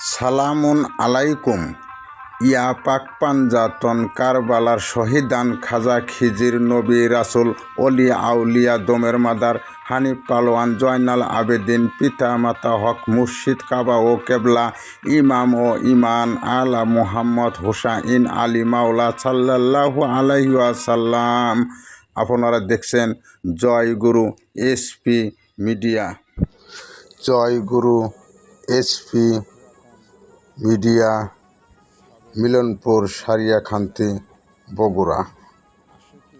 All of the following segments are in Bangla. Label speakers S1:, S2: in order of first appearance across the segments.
S1: সালামুন আলাইকুম। ইয়া পাক পাঞ্জাতন কারবালার শহীদান খাজা খিজির নবী রাসুল অলি আউলিয়া দোমের মাদার হানিফ পালোয়ান জয়নাল আবেদিন পিতা মাতা হক মুর্শিদ কাবা ও কেবলা ইমাম ও ইমান আলা মুহাম্মদ হুসাইন আলী মাওলা সাল্লাল্লাহু আলাইহি ওয়াসাল্লাম। আপনারা দেখছেন জয় গুরু এসপি মিডিয়া। জয় গুরু এসপি মিডিয়া, মিলনপুর, সারিয়াখান্তি, বগুড়া।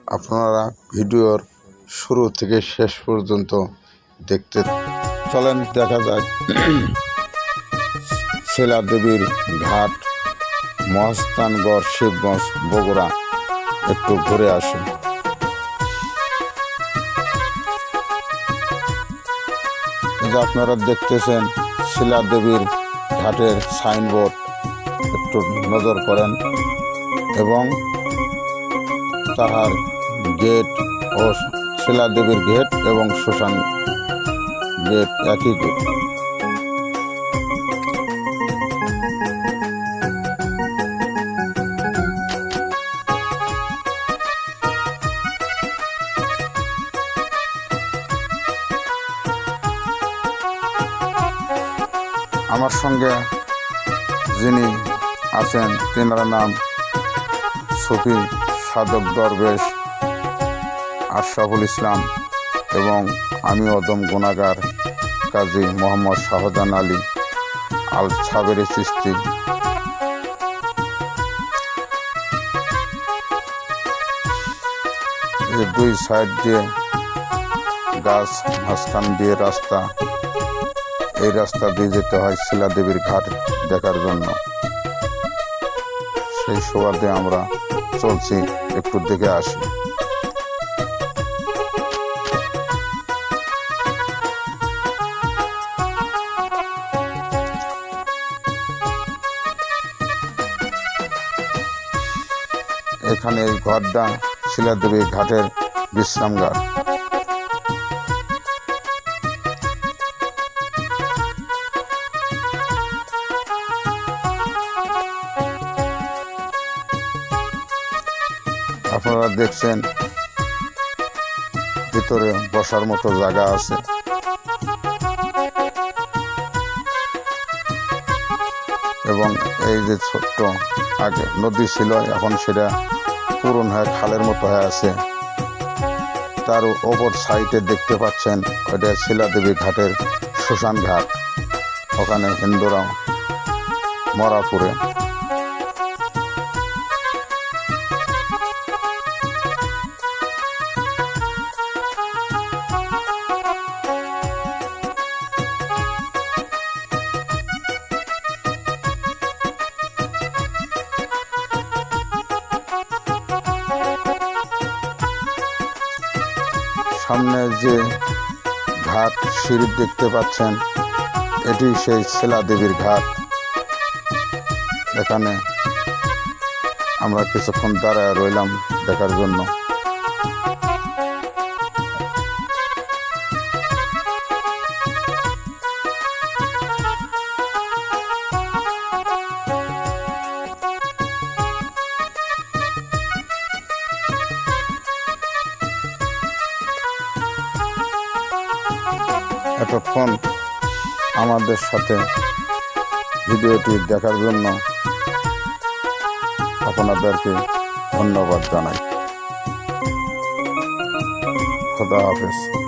S1: আপনারা ভিডিওর শুরু থেকে শেষ পর্যন্ত দেখতে চলেন, দেখা যায় শিলা দেবীর ঘাট মহস্তানগড় শিবগঞ্জ, বগুড়া। একটু ঘুরে আসুন। আপনারা দেখতেছেন শিলা দেবীর ঘাটের সাইনবোর্ড একটু নজর করেন এবং তাহার গেট ও শিলাদেবীর গেট এবং শ্মশান গেট একই গেট। আমার সঙ্গে যিনি আছেন, তেনার নাম সফি সাধক দরবেশ, আশরাফুল ইসলাম এবং আমি অদম গুণাগার কাজী মোহাম্মদ শাহজান আলী আল ছাবেরি এই দুই সাইড দিয়ে গাছ মাঝখান দিয়ে রাস্তা এই রাস্তা দিয়ে যেতে হয় শিলা দেবীর ঘাট দেখার জন্য। সেই সুবাদে আমরা চলছি একটু দেখে আসি। এখানে এই ঘরটা শিলা দেবীর ঘাটের বিশ্রাম আপনারা দেখছেন, ভিতরে বসার মতো জায়গা আছে। এবং এই যে ছোট্ট আগে নদী ছিল, এখন সেটা পূরণ হয়ে খালের মতো হয়ে আছে। তার ওপর সাইডে দেখতে পাচ্ছেন, ওইটা শিলাদেবী ঘাটের শ্মশান ঘাট। ওখানে হিন্দুরা মরা সামনে যে ঘাট সিঁড়ি দেখতে পাচ্ছেন, এটি সেই শিলা দেবীর ঘাট। এখানে আমরা কিছুক্ষণ দাঁড়ায় রইলাম দেখার জন্য। এতক্ষণ আমাদের সাথে ভিডিওটি দেখার জন্য আপনাদেরকে ধন্যবাদ জানাই। খোদা হাফেজ।